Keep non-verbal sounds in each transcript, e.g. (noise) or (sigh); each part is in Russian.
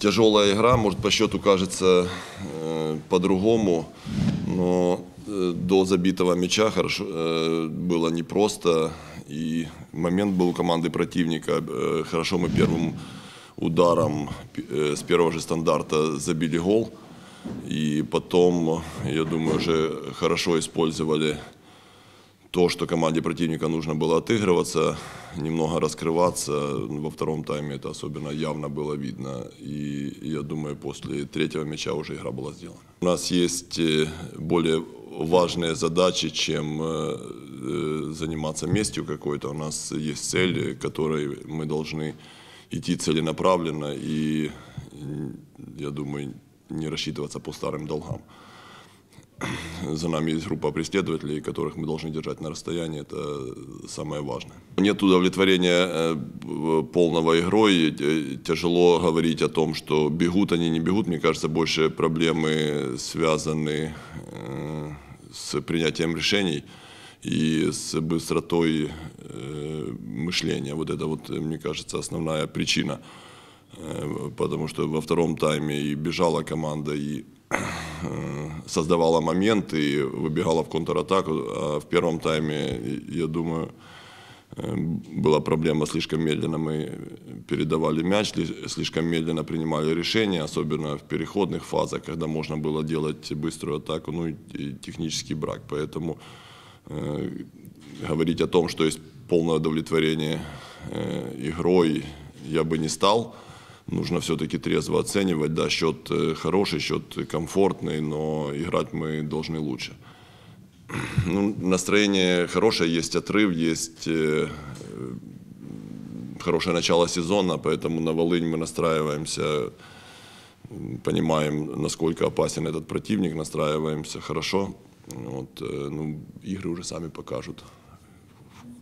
тяжелая игра, может по счету кажется э, по-другому, но э, до забитого мяча хорошо, э, было непросто, и момент был у команды противника. Э, Хорошо мы первым ударом э, с первого же стандарта забили гол, и потом, я думаю, уже хорошо использовали то, что команде противника нужно было отыгрываться, немного раскрываться. Во втором тайме это особенно явно было видно. И я думаю, после третьего мяча уже игра была сделана. У нас есть э, более важные задачи, чем э, э, заниматься местью какой-то. У нас есть цель, которой мы должны идти целенаправленно и, я думаю, не рассчитываться по старым долгам (clears throat) за нами есть группа преследователей, которых мы должны держать на расстоянии, это самое важное. Нет удовлетворения э, полного игрой, Э, тяжело говорить о том, что бегут они, не бегут. Мне кажется, больше проблемы связаны э, с принятием решений и с быстротой мышления. Вот это вот, мне кажется, основная причина. Потому что во втором тайме и бежала команда, и создавала моменты, и выбегала в контратаку. А в первом тайме, я думаю, э, была проблема, слишком медленно мы передавали мяч, сли- слишком медленно принимали решения, особенно в переходных фазах, когда можно было делать быструю атаку, ну и технический брак. Поэтому э, говорить о том, что есть полное удовлетворение э, игрой, я бы не стал. Нужно все-таки трезво оценивать. Да, счет э, хороший, счет комфортный, но играть мы должны лучше. (clears throat) Ну, настроение хорошее, есть отрыв, есть э, э, хорошее начало сезона, поэтому на Волынь мы настраиваемся, м, понимаем, насколько опасен этот противник, настраиваемся хорошо. Вот, э, ну, игры уже сами покажут, в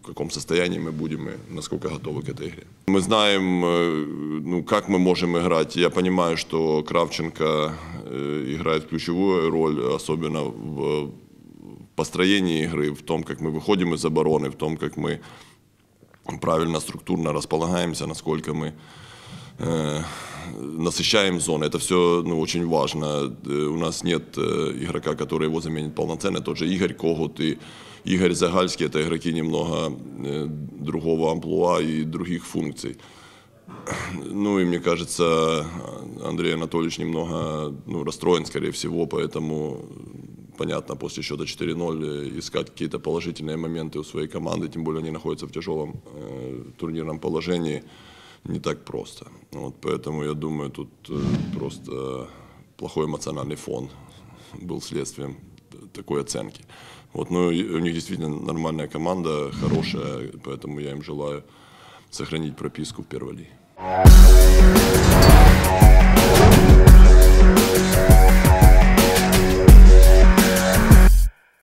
каком состоянии мы будем и насколько готовы к этой игре. Мы знаем, э, ну, как мы можем играть. Я понимаю, что Кравченко э, играет ключевую роль, особенно в построении игры, в том, как мы выходим из обороны, в том, как мы правильно структурно располагаемся, насколько мы э, насыщаем зоны. Это все ну, очень важно. Э, У нас нет э, игрока, который его заменит полноценно. Тот же Игорь Когут и Игорь Загальский – это игроки немного э, другого амплуа и других функций. Ну и мне кажется, Андрей Анатольевич немного ну, расстроен, скорее всего, поэтому понятно, после счета 4-0 искать какие-то положительные моменты у своей команды, тем более они находятся в тяжелом э, турнирном положении, не так просто. Вот, поэтому я думаю, тут э, просто плохой эмоциональный фон был следствием такой оценки. Вот, ну, и у них действительно нормальная команда, хорошая, поэтому я им желаю сохранить прописку в первой лиге.